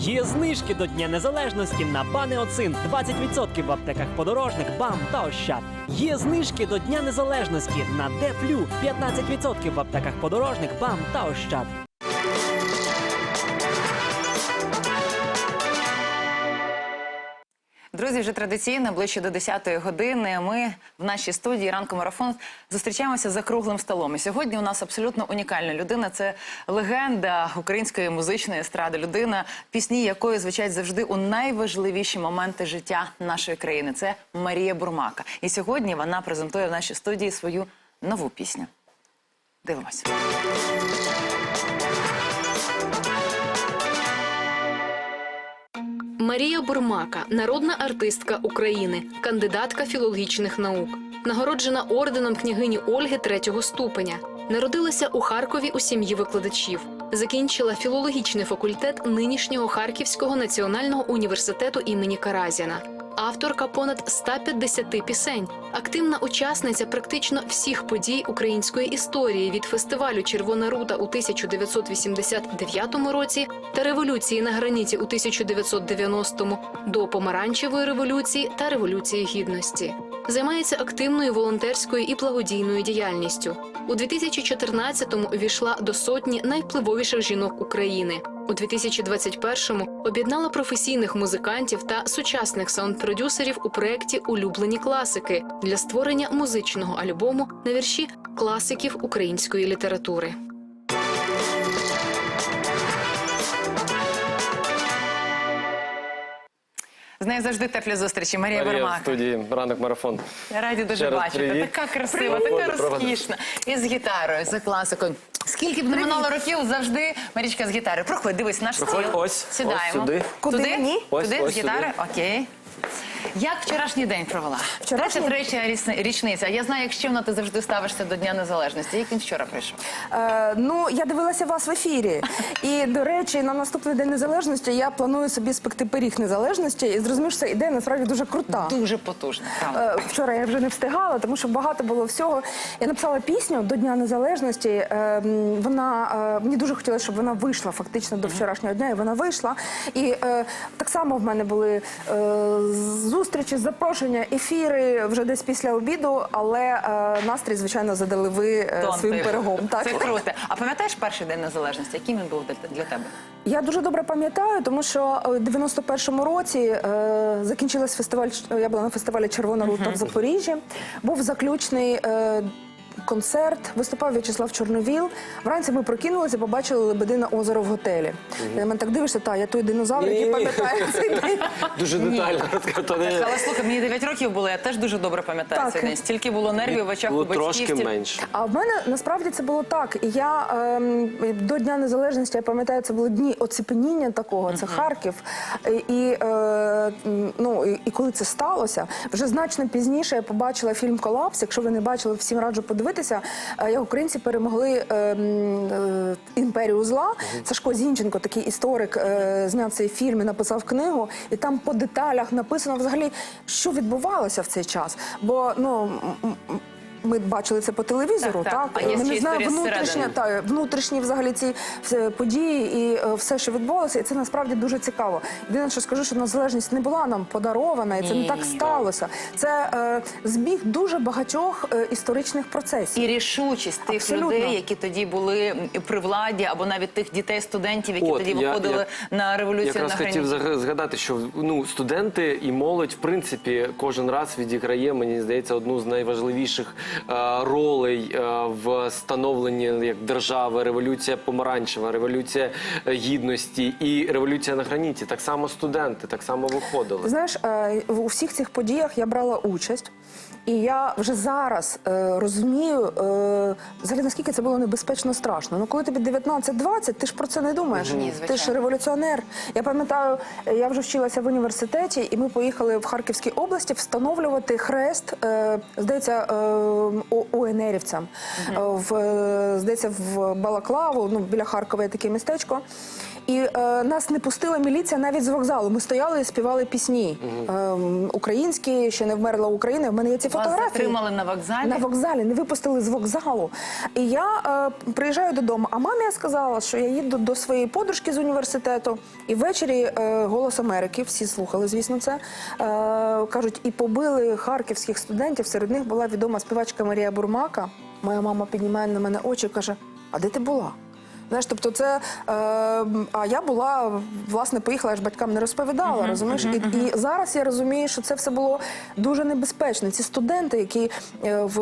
Є знижки до Дня Незалежності на Банеоцин 20% в аптеках подорожник, БАМ та Ощад. Є знижки до Дня Незалежності на Дефлю 15% в аптеках подорожник, БАМ та Ощад. Друзі, вже традиційно ближче до 10-ї години. Ми в нашій студії ранку марафон зустрічаємося за круглим столом. І сьогодні у нас абсолютно унікальна людина. Це легенда української музичної естради. Людина, пісні якої звучать завжди у найважливіші моменти життя нашої країни. Це Марія Бурмака. І сьогодні вона презентує в нашій студії свою нову пісню. Дивимося. Марія Бурмака, народна артистка України, кандидатка філологічних наук, нагороджена орденом княгині Ольги третього ступеня. Народилася у Харкові у сім'ї викладачів. Закінчила філологічний факультет нинішнього Харківського національного університету імені Каразіна. Авторка понад 150 пісень, активна учасниця практично всіх подій української історії від фестивалю Червона рута у 1989 році та революції на граніті у 1990 до помаранчевої революції та революції гідності. Займається активною волонтерською і благодійною діяльністю. У 2014-му увійшла до сотні найвпливовіших жінок України. У 2021-му об'єднала професійних музикантів та сучасних саунд-продюсерів у проєкті Улюблені класики для створення музичного альбому на вірші класиків української літератури. З нею завжди теплі зустрічі. Марія Марія в студії ранок марафон. Раді дуже Ще раз бачити. привіт. Така красива, Привіт. така розкішна. І з гітарою, за класикою. Скільки б не минало років, завжди Марічка з гітарою. Проходь, дивись, наш Проходь, стіл. ось, Сідаємо. ось сюди. Куди Туди? мені? Ось, туди, ось з гітари? Окей. Як вчорашній день провела? Вчорашній- 23 річниця. Я знаю, як чинно ти завжди ставишся до Дня Незалежності. Як він вчора прийшов? Е, ну, я дивилася вас в ефірі. І, до речі, на наступний день незалежності я планую собі спекти пиріг незалежності. І зрозумів, що ідея насправді дуже крута. Дуже потужно, правда. Е, Вчора я вже не встигала, тому що багато було всього. Я написала пісню до Дня Незалежності. Е, Вона е, мені дуже хотілося, щоб вона вийшла фактично до вчорашнього дня, і вона вийшла. І е, так само в мене були е, зустрічі, запрошення, ефіри вже десь після обіду, але е, настрій, звичайно, задали ви е, Тон своїм ти. пирогом. Так? Це круто. А пам'ятаєш перший день незалежності? Яким він був для- для тебе? Я дуже добре пам'ятаю, тому що у 91-му році е, закінчилась фестиваль. Я була на фестивалі Червона рута в Запоріжжі. Був заключний. Е, Концерт виступав В'ячеслав Чорновіл. Вранці ми прокинулися, побачили Лебедине озеро в готелі. На мене так дивишся, та я той динозавр, який пам'ятає цей день. Дуже детально. Але слухай, мені 9 років було, я теж дуже добре пам'ятаю цей день. Стільки було нервів в очах у батьків. трошки менше. А в мене насправді це було так. І я ем, до Дня Незалежності, я пам'ятаю, це були дні оцепеніння такого, це Харків. І, е, ну, і, і коли це сталося, вже значно пізніше я побачила фільм Колапс. Якщо ви не бачили, всім раджу подивитися. Е, Як українці перемогли ем, е, імперію зла. Сашко Зінченко, такий історик, е, зняв цей фільм і написав книгу. І там по деталях написано взагалі, що відбувалося в цей час. Бо ну. Ми бачили це по телевізору, Так, так, так. А ми не знаємо історія внутрішня та внутрішні взагалі ці події і е, все, що відбувалося, і це насправді дуже цікаво. Єдине, що скажу, що незалежність не була нам подарована, і це не так сталося. Це е, збіг дуже багатьох е, історичних процесів. І рішучість тих Абсолютно. людей, які тоді були при владі, або навіть тих дітей, студентів, які От, тоді я- виходили я на революцію Якраз на хотів згадати, що ну студенти і молодь, в принципі, кожен раз відіграє, мені здається, одну з найважливіших ролей е, в становленні як держави. Революція помаранчева, революція е, гідності і революція на граніті. Так само студенти, так само виходили. Ти знаєш, е, в- у всіх цих подіях я брала участь. І я вже зараз е, розумію, е, взагалі наскільки це було небезпечно страшно. Ну коли тобі 19-20, ти ж про це не думаєш. Ні, ти ж революціонер. Я пам'ятаю, е, я вже вчилася в університеті, і ми поїхали в Харківській області встановлювати хрест, е, здається, е, о- УНРівцям. Е, В, е, здається, в Балаклаву, ну біля Харкова є таке містечко. І е, нас не пустила міліція навіть з вокзалу. Ми стояли і співали пісні Ем, українські, ще не вмерла Україна. В мене є ці Вас фотографії. затримали на вокзалі? На вокзалі не випустили з вокзалу. І я е, приїжджаю додому. А мамі я сказала, що я їду до своєї подружки з університету. І ввечері е, голос Америки, всі слухали, звісно, це е, кажуть, і побили харківських студентів. Серед них була відома співачка Марія Бурмака. Моя мама піднімає на мене очі і каже: А де ти була? Знаєш, тобто це е, а я була власне поїхала, я ж батькам не розповідала, розумієш? І, і зараз я розумію, що це все було дуже небезпечно. Ці студенти, які е, в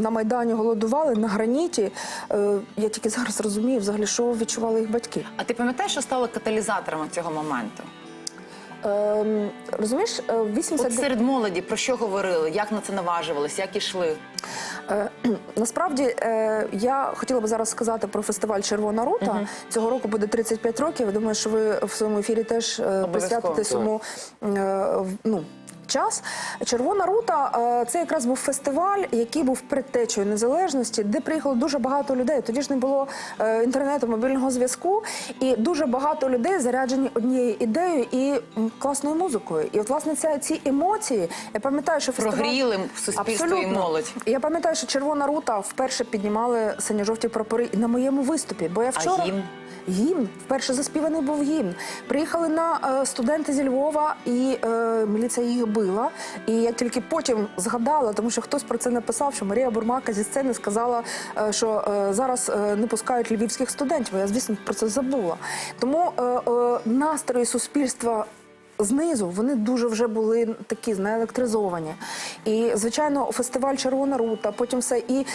на майдані голодували на граніті, е, я тільки зараз розумію, взагалі, що відчували їх батьки. А ти пам'ятаєш, що стало каталізатором цього моменту? Е, розумієш, е, 80 От серед молоді про що говорили, як на це наважувалися? як ішли? Е, Насправді е, я хотіла би зараз сказати про фестиваль Червона рута. Цього року буде 35 років. Я думаю, що ви в своєму ефірі теж е, присвятите цьому е, ну. Час Червона рута е, це якраз був фестиваль, який був предтечею незалежності, де приїхало дуже багато людей. Тоді ж не було е, інтернету, мобільного зв'язку, і дуже багато людей заряджені однією ідеєю і класною музикою. І от власне ця ці емоції, я пам'ятаю, що фестиваль Прогріли суспільство і молодь. Я пам'ятаю, що Червона рута вперше піднімали синьо-жовті прапори на моєму виступі. Бо я вчора гімн? Гімн. вперше заспіваний був гімн. Приїхали на е, студенти зі Львова, і е, міліція їх била. І я тільки потім згадала, тому що хтось про це написав, що Марія Бурмака зі сцени сказала, е, що е, зараз е, не пускають львівських студентів. Я звісно про це забула. Тому настрої суспільства знизу вони дуже вже були такі знаєлектризовані. І звичайно, фестиваль Червона рута, потім все. І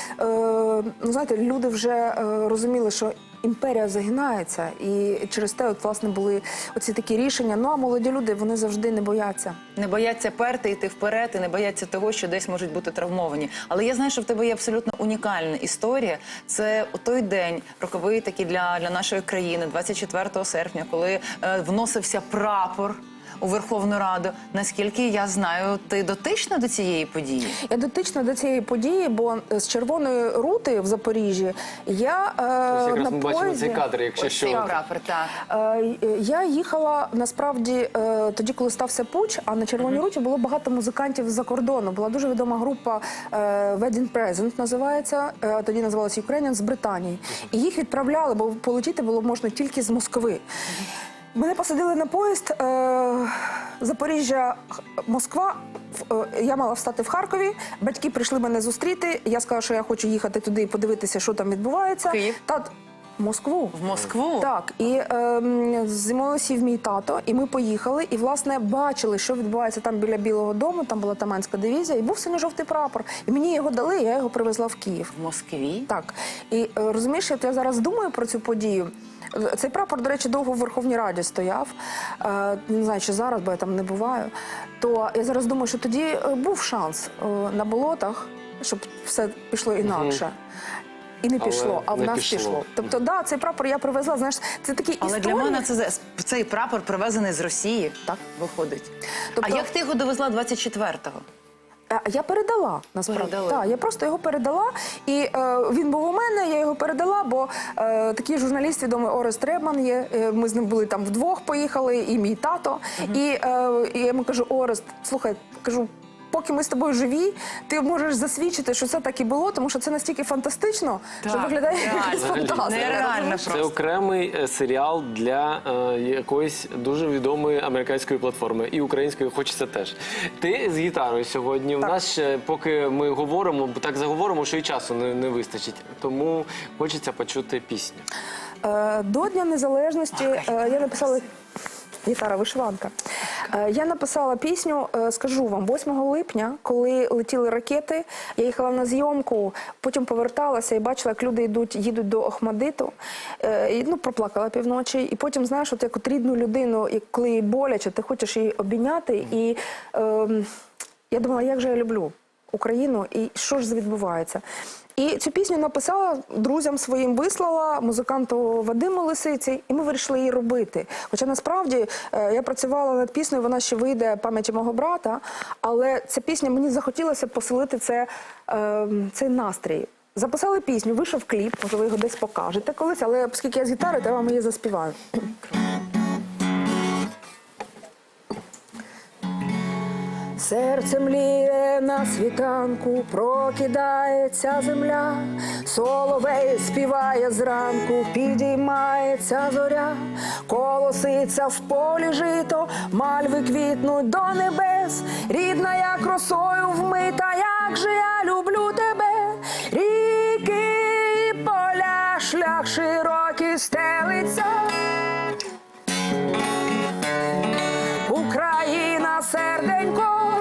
ну знаєте, люди вже розуміли, що. Імперія загинається, і через те, от власне були оці такі рішення. Ну а молоді люди вони завжди не бояться. Не бояться перти, йти вперед, і не бояться того, що десь можуть бути травмовані. Але я знаю, що в тебе є абсолютно унікальна історія. Це у той день роковий такий для, для нашої країни, 24 серпня, коли е, вносився прапор. У Верховну Раду, наскільки я знаю, ти дотична до цієї події? Я дотична до цієї події, бо з червоної рути в Запоріжжі я е, Ось якраз на ми бачимо поїзді... цей кадр, якщо Ось цей що. прапор, так. Е, Я їхала насправді е, тоді, коли стався путч, а на Червоній руті було багато музикантів з-за кордону. Була дуже відома група е, Wedding Present називається. е, Тоді називалася Ukrainian з Британії. І їх відправляли, бо полетіти було можна тільки з Москви. Мене посадили на поїзд е, Запоріжжя, Москва. Е, Я мала встати в Харкові. Батьки прийшли мене зустріти. Я сказала, що я хочу їхати туди і подивитися, що там відбувається. Київ? Та Москву. В Москву? Так, і ем, зі мною сів мій тато, і ми поїхали. І власне бачили, що відбувається там біля Білого Дому. Там була Таманська дивізія, і був синьо-жовтий прапор. І мені його дали, і я його привезла в Київ. В Москві? Так, і е, розумієш, от я зараз думаю про цю подію. Цей прапор, до речі, довго в Верховній Раді стояв. Е, Не знаю, чи зараз, бо я там не буваю. То я зараз думаю, що тоді е, був шанс е, на болотах, щоб все пішло інакше. І не Але пішло, а в нас пішло. пішло. Тобто, да, цей прапор я привезла. Знаєш, це такі Але історії. для мене це за- цей прапор привезений з Росії. Так виходить. Тобто- А як ти його довезла 24-го? А Я передала насправді. Так, я просто його передала, і е, він був у мене. Я його передала, бо е, такий журналіст відомий Орес Требман є. Е, ми з ним були там вдвох, поїхали, і мій тато. І, е, і я йому кажу: Орест, слухай, кажу. Поки ми з тобою живі, ти можеш засвідчити, що це так і було, тому що це настільки фантастично, що Так, виглядає як реально. фантастика. Нереально? Це просто. окремий е, серіал для е, якоїсь дуже відомої американської платформи і української хочеться теж. Ти з гітарою сьогодні. У нас ще поки ми говоримо, бо так заговоримо, що і часу не, не вистачить. Тому хочеться почути пісню. Е, До Дня Незалежності е, я написала гітара вишиванка. Е, Я написала пісню, е, скажу вам, 8 липня, коли летіли ракети, я їхала на зйомку, потім поверталася і бачила, як люди йдуть, їдуть до Охмадиту. Е, І, ну, проплакала півночі. І потім, знаєш, от як от рідну людину, і коли їй боляче, ти хочеш її обійняти. І ем, я думала, як же я люблю Україну і що ж відбувається. І цю пісню написала друзям своїм, вислала музиканту Вадиму Лисиці, і ми вирішили її робити. Хоча насправді е, я працювала над піснею, вона ще вийде пам'яті мого брата, але ця пісня мені захотілося поселити це, е, цей настрій. Записали пісню, вийшов кліп, може ви його десь покажете колись, але оскільки я з гітари, то я вам її заспіваю. Серце мліє на світанку, прокидається земля, соловей співає зранку, підіймається зоря, колоситься в полі жито, мальви квітнуть до небес, рідна як росою вмита, як же я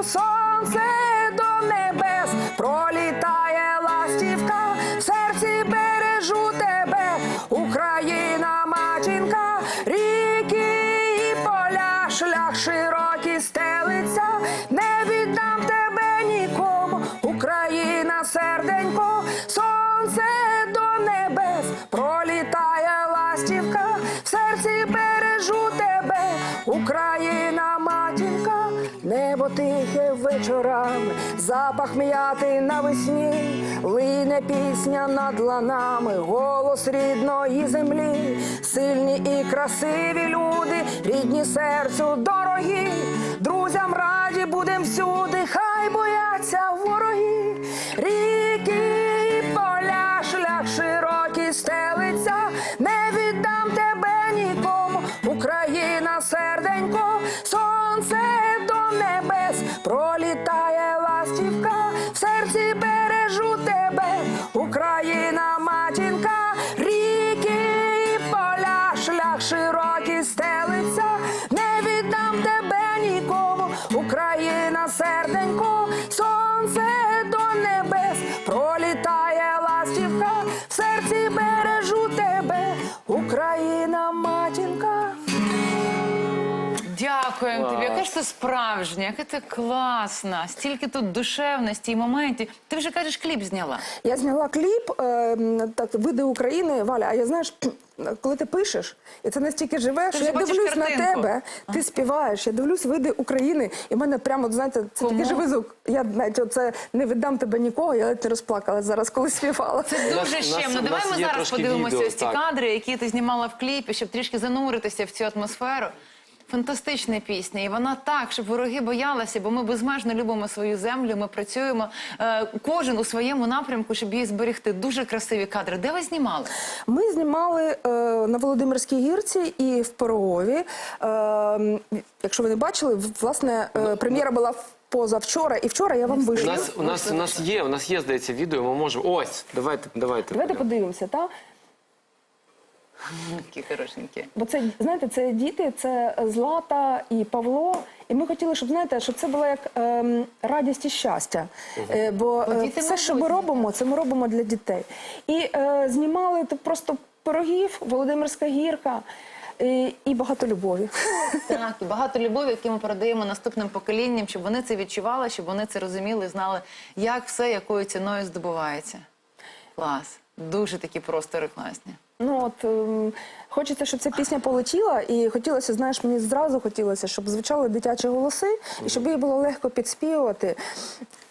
songs. Запах навесні, лине пісня над ланами, голос рідної землі, сильні і красиві люди, рідні серцю дорогі, друзям раді будем всюди, хай бояться вороги, сонце до небес, пролітає ластівка, в серці бережу тобі. Клас. Яка ж ти справжня, яка класна. Стільки тут душевності і моментів. Ти вже кажеш, кліп зняла. Я зняла кліп, е, так, види України, Валя, а я знаєш, коли ти пишеш, і це настільки живе, що я дивлюсь на тебе, ти співаєш, я дивлюсь види України, і в мене прямо, знаєте, це Кому? такий живий звук. Я навіть оце не віддам тебе нікого, я ледь не розплакала зараз, коли співала. Це дуже щемно. Давай ми зараз подивимося відео, ось ці так. кадри, які ти знімала в кліпі, щоб трішки зануритися в цю атмосферу. Фантастична пісня, і вона так, щоб вороги боялися, бо ми безмежно любимо свою землю. Ми працюємо е, кожен у своєму напрямку, щоб її зберегти. Дуже красиві кадри. Де ви знімали? Ми знімали е, на Володимирській гірці і в Пирогові. Е, якщо ви не бачили, в- власне, е, прем'єра була позавчора, і вчора я вам У нас, у нас, у нас є, у нас є, здається, відео, ми можемо. Ось, давайте, давайте. Давайте подивимося, так? Такі хорошенькі. Бо це знаєте, це діти, це Злата і Павло. І ми хотіли, щоб знаєте, щоб це було як ем, радість і щастя. Е, бо Бо е, діти все, що ми робимо, це ми робимо для дітей. І е, знімали тут просто пирогів, Володимирська гірка і, і багато любові. Так, і багато любові, яку ми передаємо наступним поколінням, щоб вони це відчували, щоб вони це розуміли, знали, як все, якою ціною здобувається. Клас. Дуже такі простори класні. Ну от ем, хочеться, щоб ця пісня полетіла, і хотілося, знаєш, мені зразу хотілося, щоб звучали дитячі голоси, і щоб її було легко підспівувати.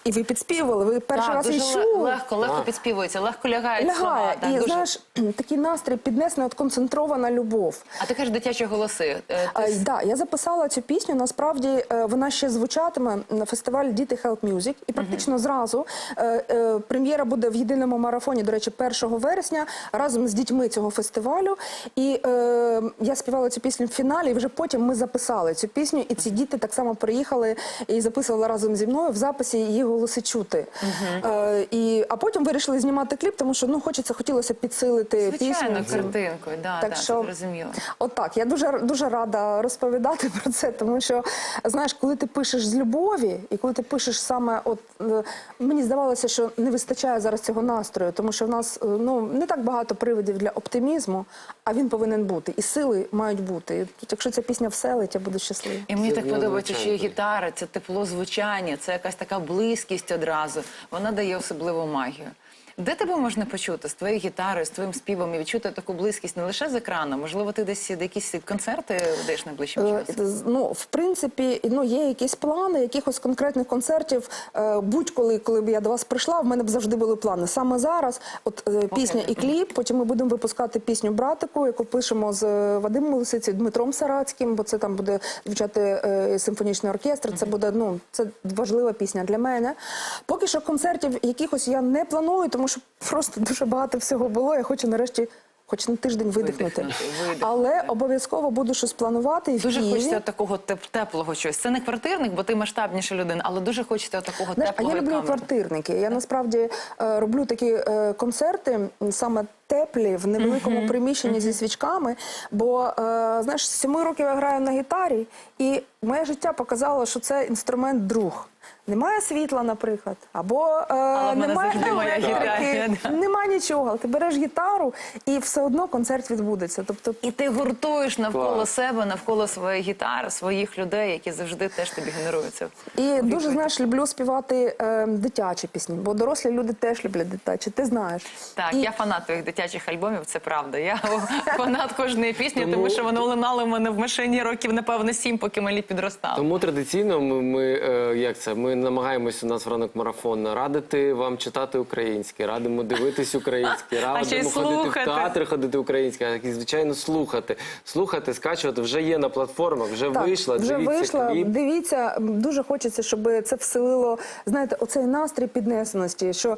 І ви підспівували, ви перший так, раз дуже чули. легко, легко підспівується, легко лягають лягає. слова. Так, і дуже. знаєш, такий настрій піднесений, от концентрована любов. А ти кажеш дитячі голоси. Е, А, да, я записала цю пісню. Насправді е, вона ще звучатиме на фестивалі Діти Help Music. І практично зразу е, прем'єра буде в єдиному марафоні, до речі, 1 вересня разом з дітьми цього фестивалю. І е, я співала цю пісню в фіналі. І вже потім ми записали цю пісню. І ці діти так само приїхали і записували разом зі мною в записі її голоси чути. Е, і, а потім вирішили знімати кліп, тому що ну хочеться, хотілося підсилити Звичайно, пісню. картинкою, да, Так да, що- зрозуміло. Отак, я дуже дуже рада розповідати про це, тому що знаєш, коли ти пишеш з любові, і коли ти пишеш саме, от е, мені здавалося, що не вистачає зараз цього настрою, тому що в нас е, ну не так багато приводів для оптимізму, а він повинен бути, і сили мають бути. І якщо ця пісня вселить, я буду щаслива. І мені Це так подобається, що є гітара, це тепло звучання, це якась така близькість одразу. Вона дає особливу магію. Де тебе можна почути з твоєю гітарою, з твоїм співом і відчути таку близькість не лише з екрану? Можливо, ти десь якісь концерти десь найближчим Е, часом? Ну, в принципі, ну є якісь плани, якихось конкретних концертів. Е, Будь-коли, коли б я до вас прийшла, в мене б завжди були плани. Саме зараз, от е, пісня і кліп. Потім ми будемо випускати пісню братику, яку пишемо з е, Вадимом Лисицею, Дмитром Сарацьким, бо це там буде звучати е, симфонічний оркестр. Це буде ну це важлива пісня для мене. Поки що концертів якихось я не планую, тому що просто дуже багато всього було. Я хочу нарешті. Хоч на тиждень видихнути, Видихнути, видихнути, але обов'язково буду щось планувати і в Дуже Києві. хочеться такого теп- теплого щось. Це не квартирник, бо ти масштабніша людина, але дуже хочеться такого Знаєш, а я люблю камерного. квартирники. Я насправді е, роблю такі е, концерти саме теплі в невеликому приміщенні зі свічками. Бо е, знаєш, з семи років я граю на гітарі, і моє життя показало, що це інструмент друг. Немає світла, наприклад, або е, немає електрики, немає нічого. Ти береш гітару, і все одно концерт відбудеться. Тобто І ти гуртуєш навколо Клас. себе, навколо своєї гітари, своїх людей, які завжди теж тобі генеруються. І дуже знаєш, люблю співати е, дитячі пісні, бо дорослі люди теж люблять дитячі. Ти знаєш. Так, І- я фанат твоїх дитячих альбомів, це правда. Я фанат кожної пісні, тому, Тому- що вони лунали в мене в машині років, напевно, сім, поки малі підростали. Тому традиційно ми, ми е, як це? Ми намагаємося у нас в ранок марафон радити вам читати українське, радимо дивитись українське, радимо ходити в театр, ходити українське, а і звичайно слухати. Слухати, скачувати вже є на платформах, вже Так, вийшла. вже дивіться вийшла. кліп. Дивіться, дуже хочеться, щоб це вселило, знаєте, оцей настрій піднесеності. Що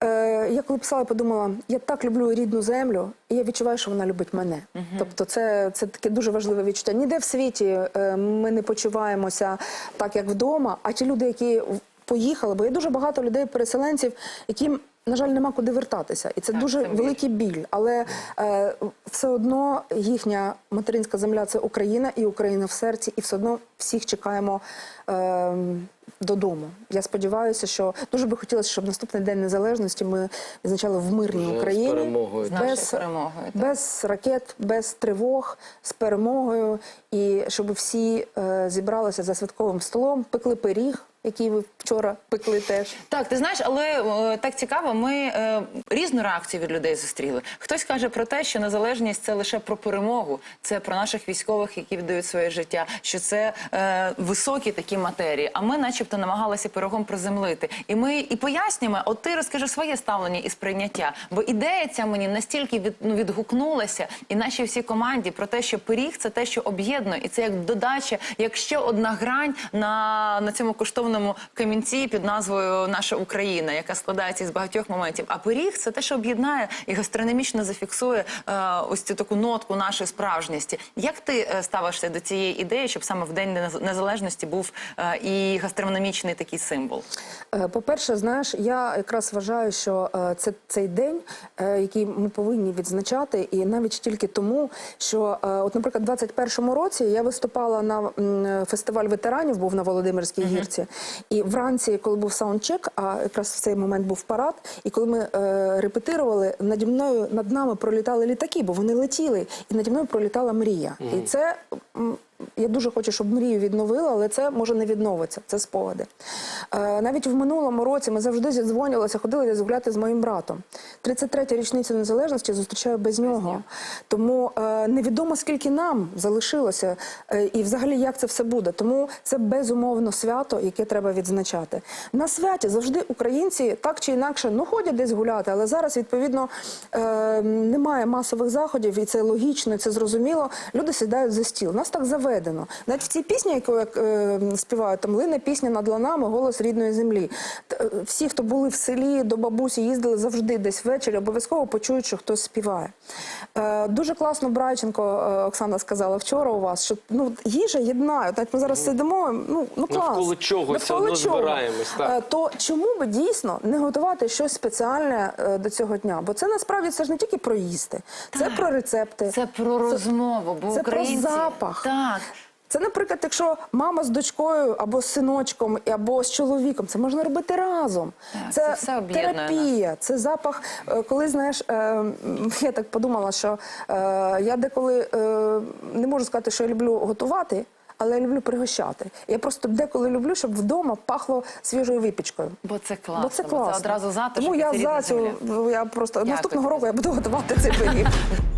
е, я коли писала, подумала, я так люблю рідну землю, і я відчуваю, що вона любить мене. Тобто, це, це таке дуже важливе відчуття. Ніде в світі е, ми не почуваємося так, як вдома. А ті люди, які поїхали, бо є дуже багато людей, переселенців, яким. На жаль, нема куди вертатися, і це Так, дуже це великий біль. Але е, все одно їхня материнська земля це Україна і Україна в серці, і все одно всіх чекаємо е, додому. Я сподіваюся, що дуже би хотілося, щоб наступний день незалежності ми відзначали в мирній Вже з Україні перемогою. З перемогою, так. без ракет, без тривог, з перемогою, і щоб всі е, зібралися за святковим столом, пекли пиріг, який ви вчора пекли теж. Так, ти знаєш, але е, так цікаво, ми е, різну реакцію від людей зустріли. Хтось каже про те, що незалежність це лише про перемогу, це про наших військових, які віддають своє життя, що це е, високі такі матерії. А ми, начебто, намагалися пирогом приземлити. І ми і пояснюємо, от ти розкажи своє ставлення і сприйняття. Бо ідея ця мені настільки від, ну, відгукнулася, і нашій всій команді про те, що пиріг це те, що об'єднує, і це як додача, як ще одна грань на, на цьому коштовному камінці під назвою Наша Україна, яка складається із багатьох моментів. А пиріг це те, що об'єднає і гастрономічно зафіксує е, ось цю таку нотку нашої справжності. Як ти е, ставишся до цієї ідеї, щоб саме в день незалежності був е, і гастрономічний такий символ? Е, По-перше, знаєш, я якраз вважаю, що е, це цей день, який ми повинні відзначати, і навіть тільки тому, що, от, наприклад, у 21-му році я виступала на фестиваль ветеранів, був на Володимирській гірці. І вранці, коли був саундчек, а якраз в цей момент був парад, і коли ми е, репетирували, наді мною над нами пролітали літаки, бо вони летіли, і наді мною пролітала мрія. І це. Я дуже хочу, щоб мрію відновила, але це може не відновиться. Це спогади. Е, навіть в минулому році ми завжди зідзвонювалися, ходили розмовляти з моїм братом. 33-я річниця незалежності зустрічаю без нього. Тому е, невідомо скільки нам залишилося, е, і взагалі як це все буде. Тому це безумовно свято, яке треба відзначати. На святі завжди українці так чи інакше ну ходять десь гуляти, але зараз відповідно немає масових заходів, і це логічно, це зрозуміло. Люди сідають за стіл. Нас так заведено. Навіть в цій пісні, яку я е, співаю, там лине пісня над ланами, голос рідної землі. Т- е, Всі, хто були в селі до бабусі, їздили завжди десь ввечері, обов'язково почують, що хтось співає. Е, дуже класно Брайченко е, Оксана сказала вчора у вас, що ну їжа єднає. Навіть ми зараз сидимо. Ну ну клас. Навколо чогось все одно збираємось, так. Е, то чому би дійсно не готувати щось спеціальне е, до цього дня? Бо це насправді це ж не тільки про їсти, це про рецепти. Це про розмову, бо це про запах. так. Це, наприклад, якщо мама з дочкою або з сином, або з чоловіком, це можна робити разом. Так, це все об'єднує нас. терапія, це запах. Е, Коли знаєш, е, я так подумала, що е, я деколи е, не можу сказати, що я люблю готувати. але я люблю пригощати. Я просто деколи люблю, щоб вдома пахло свіжою випічкою. Бо це класно. Бо це бо класно. одразу затишок. Тому я за цю я просто Дякую. наступного року я буду готувати цей пиріг.